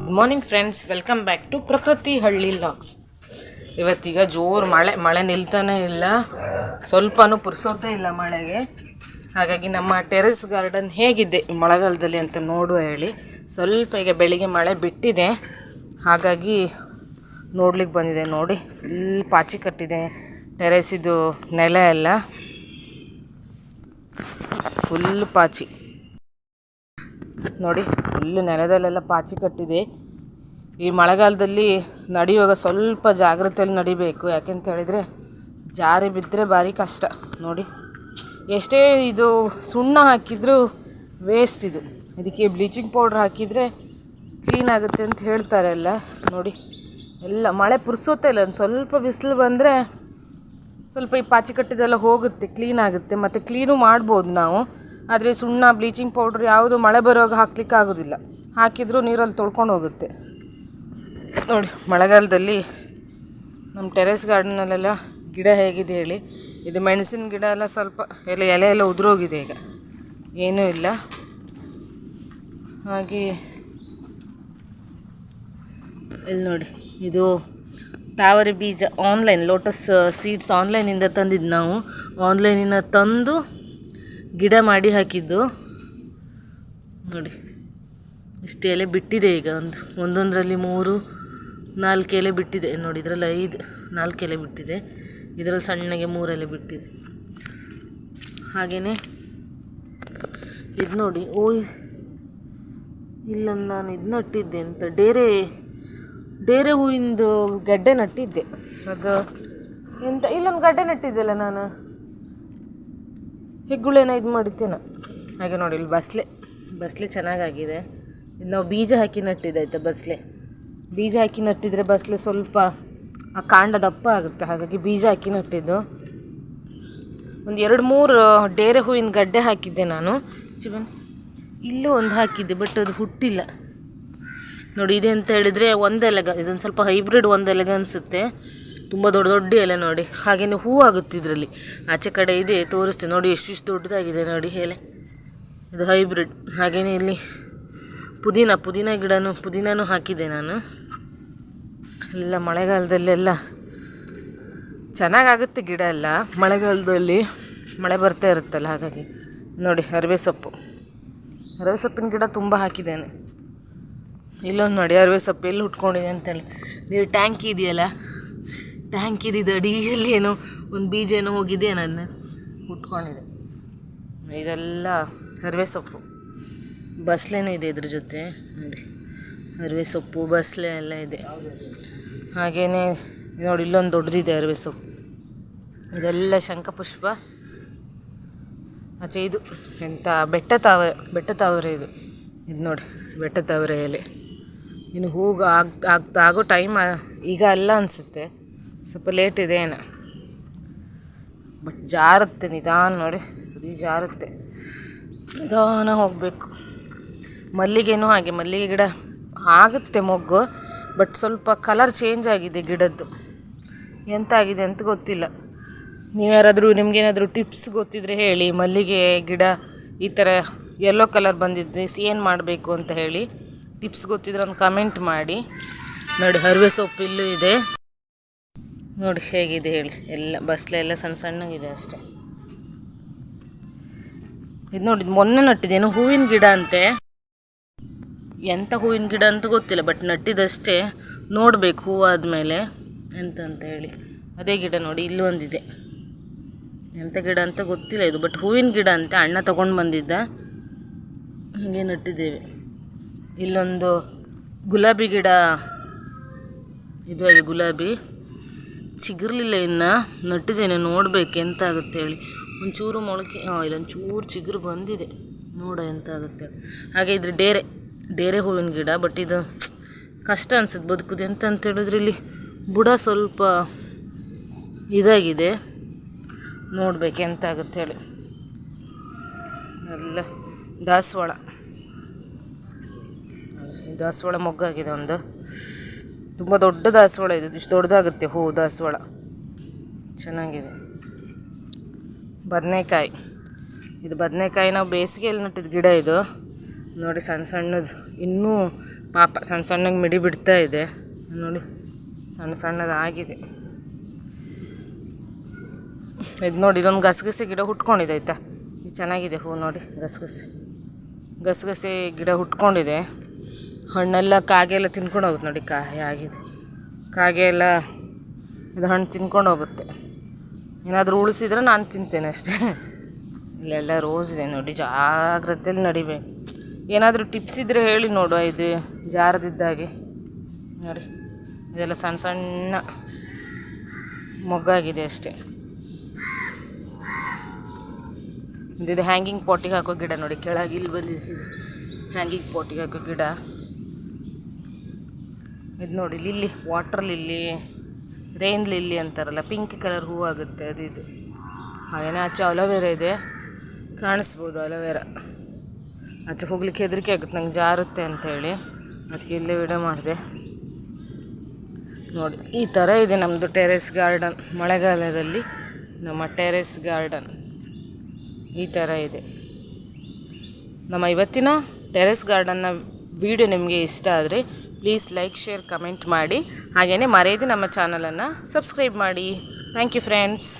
Good morning friends welcome back to Prakruthi Halli logs ಇವತ್ತೀಗ ಜೋರು ಮಳೆ ಮಳೆ ನಿಲ್ತಾನೆ ಇಲ್ಲ. ಸ್ವಲ್ಪನೂ ಪುರ್ಸೋತೇ ಇಲ್ಲ ಮಳೆಗೆ. ಹಾಗಾಗಿ ನಮ್ಮ ಟೆರೆಸ್ ಗಾರ್ಡನ್ ಹೇಗಿದೆ ಮಳೆಗಾಲದಲ್ಲಿ ಅಂತ ನೋಡುವ ಹೇಳಿ. ಸ್ವಲ್ಪ ಈಗ ಬೆಳಿಗ್ಗೆ ಮಳೆ ಬಿಟ್ಟಿದೆ. ಹಾಗಾಗಿ ನೋಡ್ಲಿಕ್ಕೆ ಬಂದಿದೆ ನೋಡಿ. ಫುಲ್ ಪಾಚಿ ಕಟ್ಟಿದೆ. ಟೆರೆಸಿದು ನೆಲ ಎಲ್ಲ. ಫುಲ್ ಪಾಚಿ. ನೋಡಿ ಫುಲ್ ನೆಲದಲ್ಲೆಲ್ಲ ಪಾಚಿ ಕಟ್ಟಿದೆ. ಈ ಮಳೆಗಾಲದಲ್ಲಿ ನಡೆಯುವಾಗ ಸ್ವಲ್ಪ ಜಾಗ್ರತೆಯಲ್ಲಿ ನಡಿಬೇಕು. ಯಾಕೆಂತ ಹೇಳಿದರೆ, ಜಾರಿ ಬಿದ್ದರೆ ಭಾರಿ ಕಷ್ಟ. ನೋಡಿ, ಎಷ್ಟೇ ಇದು ಸುಣ್ಣ ಹಾಕಿದರೂ ವೇಸ್ಟ್ ಇದು. ಇದಕ್ಕೆ ಬ್ಲೀಚಿಂಗ್ ಪೌಡ್ರ್ ಹಾಕಿದರೆ ಕ್ಲೀನ್ ಆಗುತ್ತೆ ಅಂತ ಹೇಳ್ತಾರೆ ಎಲ್ಲ ನೋಡಿ, ಎಲ್ಲ ಮಳೆ ಪುರ್ಸೋತ್ತೆ ಇಲ್ಲ. ಒಂದು ಸ್ವಲ್ಪ ಬಿಸಿಲು ಬಂದರೆ ಸ್ವಲ್ಪ ಈ ಪಾಚಿ ಕಟ್ಟಿದೆಲ್ಲ ಹೋಗುತ್ತೆ ಕ್ಲೀನ್ ಆಗುತ್ತೆ. ಮತ್ತು ಕ್ಲೀನು ಮಾಡ್ಬೋದು ನಾವು. ಆದರೆ ಸುಣ್ಣ ಬ್ಲೀಚಿಂಗ್ ಪೌಡ್ರ್ ಯಾವುದು ಮಳೆ ಬರುವಾಗ ಹಾಕ್ಲಿಕ್ಕೆ ಆಗೋದಿಲ್ಲ. ಹಾಕಿದರೂ ನೀರಲ್ಲಿ ತೊಳ್ಕೊಂಡು ಹೋಗುತ್ತೆ. ನೋಡಿ, ಮಳೆಗಾಲದಲ್ಲಿ ನಮ್ಮ ಟೆರೆಸ್ ಗಾರ್ಡನಲ್ಲೆಲ್ಲ ಗಿಡ ಹೇಗಿದೆ ಹೇಳಿ. ಇದು ಮೆಣಸಿನ ಗಿಡ ಎಲ್ಲ ಸ್ವಲ್ಪ ಎಲ್ಲ ಎಲೆ ಎಲ್ಲ ಉದುರೋಗಿದೆ ಈಗ. ಏನೂ ಇಲ್ಲ. ಹಾಗೆ ಇಲ್ಲಿ ನೋಡಿ, ಇದು ತಾವರೆ ಬೀಜ ಆನ್ಲೈನ್ ಲೋಟಸ್ ಸೀಡ್ಸ್ ಆನ್ಲೈನಿಂದ ತಂದಿದ್ದು ನಾವು. ಆನ್ಲೈನಿಂದ ತಂದು ಗಿಡ ಮಾಡಿ ಹಾಕಿದ್ದು. ನೋಡಿ, ಇಷ್ಟು ಎಲೆ ಬಿಟ್ಟಿದೆ ಈಗ. ಒಂದು, ಒಂದೊಂದರಲ್ಲಿ ಮೂರು, ನಾಲ್ಕು ಎಲೆ ಬಿಟ್ಟಿದೆ. ನೋಡಿ, ಇದರಲ್ಲಿ ಐದು, ನಾಲ್ಕು ಎಲೆ ಬಿಟ್ಟಿದೆ. ಇದರಲ್ಲಿ ಸಣ್ಣಗೆ ಮೂರು ಎಲೆ ಬಿಟ್ಟಿದೆ. ಹಾಗೆಯೇ ಇದು ನೋಡಿ, ಓಯ್ ಇಲ್ಲ ನಾನು ಇದು ನಟ್ಟಿದ್ದೆ ಅಂತ. ಡೇರೆ ಡೇರೆ ಹೂವಿಂದು ಗಡ್ಡೆ ನಟ್ಟಿದ್ದೆ. ಅದು, ಎಂತ, ಇಲ್ಲೊಂದು ಗಡ್ಡೆ ನಟ್ಟಿದ್ದೆಲ್ಲ ನಾನು. ಹೆಗ್ಗುಳೆನ ಇದು ಮಾಡಿತ್ತೇನೋ ಹಾಗೆ ನೋಡಿ ಇಲ್ಲಿ ಬಸ್ಲೆ ಬಸ್ಲೆ ಚೆನ್ನಾಗಾಗಿದೆ. ಇದು ನಾವು ಬೀಜ ಹಾಕಿ ನಟ್ಟಿದ್ದಾಯ್ತು ಬಸ್ಲೆ. ಬೀಜ ಹಾಕಿ ನಟ್ಟಿದರೆ ಬಸ್ಲೆ ಸ್ವಲ್ಪ ಆ ಕಾಂಡ ದಪ್ಪ ಆಗುತ್ತೆ. ಹಾಗಾಗಿ ಬೀಜ ಹಾಕಿ ನಟ್ಟಿದ್ದು. ಒಂದು ಎರಡು ಮೂರು ಡೇರೆ ಹೂವಿನ ಗಡ್ಡೆ ಹಾಕಿದ್ದೆ ನಾನು. ಚಿವನ್ ಇಲ್ಲೂ ಒಂದು ಹಾಕಿದ್ದೆ ಬಟ್ ಅದು ಹುಟ್ಟಿಲ್ಲ. ನೋಡಿ, ಇದೆ ಅಂತ ಹೇಳಿದರೆ ಒಂದೆಲೆಗ ಇದೊಂದು ಸ್ವಲ್ಪ ಹೈಬ್ರಿಡ್ ಒಂದೆಲೆಗ ಅನಿಸುತ್ತೆ. ತುಂಬ ದೊಡ್ಡ ದೊಡ್ಡ ಎಲೆ ನೋಡಿ. ಹಾಗೆಯೇ ಹೂ ಆಗುತ್ತೆ ಇದರಲ್ಲಿ. ಆಚೆ ಕಡೆ ಇದೆ, ತೋರಿಸ್ತೀನಿ. ನೋಡಿ ಎಷ್ಟಿಷ್ಟು ದೊಡ್ಡದಾಗಿದೆ ನೋಡಿ ಎಲೆ. ಇದು ಹೈಬ್ರಿಡ್. ಹಾಗೆಯೇ ಇಲ್ಲಿ ಪುದೀನ ಪುದೀನ ಗಿಡನೂ ಪುದೀನೂ ಹಾಕಿದ್ದೆ ನಾನು. ಎಲ್ಲ ಮಳೆಗಾಲದಲ್ಲೆಲ್ಲ ಚೆನ್ನಾಗಾಗುತ್ತೆ ಗಿಡ ಎಲ್ಲ. ಮಳೆಗಾಲದಲ್ಲಿ ಮಳೆ ಬರ್ತಾ ಇರುತ್ತಲ್ಲ, ಹಾಗಾಗಿ. ನೋಡಿ, ಅರಿವೆ ಸೊಪ್ಪು. ಅರಿವೆ ಸೊಪ್ಪಿನ ಗಿಡ ತುಂಬ ಹಾಕಿದ್ದೇನೆ. ಇಲ್ಲೊಂದು ನೋಡಿ, ಅರಿವೆ ಸೊಪ್ಪು ಎಲ್ಲಿ ಹುಟ್ಕೊಂಡಿದೆ ಅಂತೇಳಿ. ನೀವು ಟ್ಯಾಂಕಿ ಇದೆಯಲ್ಲ ಟ್ಯಾಂಕ್ ಇದ್ದಿದ್ದು ಅಡಿಯಲ್ಲಿ ಏನೋ ಒಂದು ಬೀಜ ಏನೋ ಹೋಗಿದೆ ನನ್ನ ಉಟ್ಕೊಂಡಿದೆ. ಇದೆಲ್ಲ ಅರಿವೆ ಸೊಪ್ಪು. ಬಸ್ಲೇನೂ ಇದೆ ಇದ್ರ ಜೊತೆ. ನೋಡಿ, ಅರಿವೆ ಸೊಪ್ಪು, ಬಸ್ಲೆ ಎಲ್ಲ ಇದೆ. ಹಾಗೆಯೇ ನೋಡಿ, ಇಲ್ಲೊಂದು ದೊಡ್ಡದಿದೆ ಅರಿವೆ ಸೊಪ್ಪು. ಇದೆಲ್ಲ ಶಂಖಪುಷ್ಪ. ಆಚೆ ಇದು ಎಂಥ ಬೆಟ್ಟ ತಾವರೆ ಬೆಟ್ಟ ತಾವರೆ ಇದು. ಇದು ನೋಡಿ, ಬೆಟ್ಟ ತಾವರೆ ಎಲೆ. ಇನ್ನು ಹೂವು ಆಗ್ ಆಗ್ತಾ ಆಗೋ ಟೈಮ್ ಈಗ ಅಲ್ಲ ಅನಿಸುತ್ತೆ. ಸ್ವಲ್ಪ ಲೇಟ್ ಇದೆ ಏನು. ಬಟ್ ಜಾರುತ್ತೆ, ನಿಧಾನ ನೋಡಿ, ಸರಿ ಜಾರುತ್ತೆ. ನಿಧಾನ ಹೋಗಬೇಕು. ಮಲ್ಲಿಗೆನೂ ಹಾಗೆ, ಮಲ್ಲಿಗೆ ಗಿಡ ಆಗುತ್ತೆ ಮೊಗ್ಗು ಬಟ್ ಸ್ವಲ್ಪ ಕಲರ್ ಚೇಂಜ್ ಆಗಿದೆ ಗಿಡದ್ದು. ಎಂತ ಆಗಿದೆ ಅಂತ ಗೊತ್ತಿಲ್ಲ. ನೀವು ಯಾರಾದರೂ ನಿಮಗೇನಾದರೂ ಟಿಪ್ಸ್ ಗೊತ್ತಿದ್ರೆ ಹೇಳಿ, ಮಲ್ಲಿಗೆ ಗಿಡ ಈ ಥರ ಯೆಲ್ಲೋ ಕಲರ್ ಬಂದಿದ್ದೆ, ಏನು ಮಾಡಬೇಕು ಅಂತ ಹೇಳಿ. ಟಿಪ್ಸ್ ಗೊತ್ತಿದ್ರೆ ಒಂದು ಕಮೆಂಟ್ ಮಾಡಿ. ನೋಡಿ, ಹರಿವೆ ಸೊಪ್ಪು ಇಲ್ಲೂ ಇದೆ. ನೋಡಿ ಹೇಗಿದೆ ಹೇಳಿ. ಎಲ್ಲ ಬಸ್ಲೆ ಎಲ್ಲ ಸಣ್ಣ ಸಣ್ಣಗಿದೆ ಅಷ್ಟೆ. ಇದು ನೋಡಿ, ಮೊನ್ನೆ ನಟ್ಟಿದ್ದೇನು ಹೂವಿನ ಗಿಡ ಅಂತೆ. ಎಂಥ ಹೂವಿನ ಗಿಡ ಅಂತ ಗೊತ್ತಿಲ್ಲ ಬಟ್ ನಟ್ಟಿದಷ್ಟೇ ನೋಡಬೇಕು ಹೂವಾದಮೇಲೆ ಎಂತ ಅಂತ ಹೇಳಿ. ಅದೇ ಗಿಡ ನೋಡಿ, ಇಲ್ಲೂ ಒಂದಿದೆ. ಎಂಥ ಗಿಡ ಅಂತ ಗೊತ್ತಿಲ್ಲ ಇದು ಬಟ್ ಹೂವಿನ ಗಿಡ ಅಂತೆ ಅಣ್ಣ ತಗೊಂಡು ಬಂದಿದ್ದ. ಹಾಗೆ ನಟ್ಟಿದ್ದೇವೆ. ಇಲ್ಲೊಂದು ಗುಲಾಬಿ ಗಿಡ. ಇದು ಗುಲಾಬಿ? ಚಿಗುರ್ಲಿಲ್ಲ ಇನ್ನು. ನಟ್ಟಿದ್ದೇನೆ, ನೋಡಬೇಕು ಎಂತ ಆಗುತ್ತೆ ಹೇಳಿ. ಒಂಚೂರು ಮೊಳಕೆ ಹಾಂ ಇಲ್ಲೊಂದು ಚೂರು ಚಿಗುರು ಬಂದಿದೆ. ನೋಡ ಎಂತ ಆಗುತ್ತೆ. ಹಾಗೆ ಇದ್ರ ಡೇರೆ ಡೇರೆ ಹೂವಿನ ಗಿಡ ಬಟ್ ಇದು ಕಷ್ಟ ಅನ್ಸುತ್ತೆ ಬದುಕುದು. ಎಂತ ಅಂತ ಹೇಳಿದ್ರೆ ಇಲ್ಲಿ? ಬುಡ ಸ್ವಲ್ಪ ಇದಾಗಿದೆ. ನೋಡ್ಬೇಕು ಎಂತ ಆಗುತ್ತೆ ಹೇಳಿ. ಎಲ್ಲ ದಾಸವಾಳ. ದಾಸವಾಳ ಮೊಗ್ಗಾಗಿದೆ ಒಂದು. ತುಂಬ ದೊಡ್ಡ ದಾಸವಾಳ ಇದು. ಇಷ್ಟು ದೊಡ್ಡದಾಗುತ್ತೆ. ಹೂ, ದಾಸವಾಳ. ಚೆನ್ನಾಗಿದೆ. ಬದನೆಕಾಯಿ. ಇದು ಬದನೆಕಾಯಿ, ನಾವು ಬೇಸಿಗೆಯಲ್ಲಿ ನೆಟ್ಟಿದ್ದು ಗಿಡ ಇದು. ನೋಡಿ ಸಣ್ಣ ಸಣ್ಣದು. ಇನ್ನೂ ಪಾಪ ಸಣ್ಣ ಸಣ್ಣಗೆ ಮಿಡಿ ಬಿಡ್ತಾ ಇದೆ. ನೋಡಿ ಸಣ್ಣ ಸಣ್ಣದಾಗಿದೆ. ಇದು ನೋಡಿ, ಇದೊಂದು ಗಸಗಸೆ ಗಿಡ ಹುಟ್ಕೊಂಡಿದೆ, ಆಯಿತಾ? ಇದು ಚೆನ್ನಾಗಿದೆ. ಹೂ, ನೋಡಿ, ಗಸಗಸೆ. ಗಸಗಸೆ ಗಿಡ ಹುಟ್ಕೊಂಡಿದೆ. ಹಣ್ಣೆಲ್ಲ ಕಾಗೆ ಎಲ್ಲ ತಿನ್ಕೊಂಡು ಹೋಗುತ್ತೆ ನೋಡಿ ಕಾಯಿ ಆಗಿದೆ ಕಾಗೆ ಎಲ್ಲ ಇದು ಹಣ್ಣು ತಿನ್ಕೊಂಡು ಹೋಗುತ್ತೆ. ಏನಾದರೂ ಉಳಿಸಿದ್ರೆ ನಾನು ತಿಂತೇನೆ ಅಷ್ಟೇ. ಇಲ್ಲೆಲ್ಲ ರೋಸ್ ಇದೆ ನೋಡಿ ಜಾಗ್ರತೆಯಲ್ಲಿ ನಡಿಬೇಕು. ಏನಾದರೂ ಟಿಪ್ಸ್ ಇದ್ದರೆ ಹೇಳಿ ನೋಡು ಇದು ಜಾರದಿದ್ದಾಗೆ. ನೋಡಿ, ಇದೆಲ್ಲ ಸಣ್ಣ ಸಣ್ಣ ಮೊಗ್ಗಾಗಿದೆ ಅಷ್ಟೇ. ಇದು ಹ್ಯಾಂಗಿಂಗ್ ಪಾಟಿಗೆ ಹಾಕೋ ಗಿಡ ನೋಡಿ, ಕೆಳಗೆ ಇಲ್ಲಿ ಬಂದಿದೆ. ಹ್ಯಾಂಗಿಂಗ್ ಪಾಟಿಗೆ ಹಾಕೋ ಗಿಡ. ಇದು ನೋಡಿ, lily water lily rain lily ಅಂತಾರಲ್ಲ ಪಿಂಕ್ ಕಲರ್ ಹೂ ಆಗುತ್ತೆ ಅದು ಇದು. ಹಾಗೇನೆ ಆಚೆ ಅಲೋವೆರಾ ಇದೆ, ಕಾಣಿಸ್ಬೋದು ಅಲೋವೆರಾ. ಆಚೆ ಹೋಗ್ಲಿಕ್ಕೆ ಹೆದರಿಕೆ ಆಗುತ್ತೆ, ನಂಗೆ ಜಾರುತ್ತೆ ಅಂತೇಳಿ ಅದಕ್ಕೆ ಇಲ್ಲೇ ವಿಡಿಯೋ ಮಾಡಿದೆ. ನೋಡಿ, ಈ ಥರ ಇದೆ ನಮ್ಮದು ಟೆರೆಸ್ ಗಾರ್ಡನ್ ಮಳೆಗಾಲದಲ್ಲಿ ನಮ್ಮ ಟೆರೆಸ್ ಗಾರ್ಡನ್ ಈ ಥರ ಇದೆ. ನಮ್ಮ ಇವತ್ತಿನ ಟೆರೆಸ್ ಗಾರ್ಡನ್ನ ವಿಡಿಯೋ ನಿಮಗೆ ಇಷ್ಟ ಆದರೆ ಪ್ಲೀಸ್ ಲೈಕ್ ಶೇರ್ ಕಮೆಂಟ್ ಮಾಡಿ. ಹಾಗೆಯೇ ಮರೆಯದೆ ನಮ್ಮ ಚಾನಲನ್ನು ಸಬ್ಸ್ಕ್ರೈಬ್ ಮಾಡಿ. Thank you friends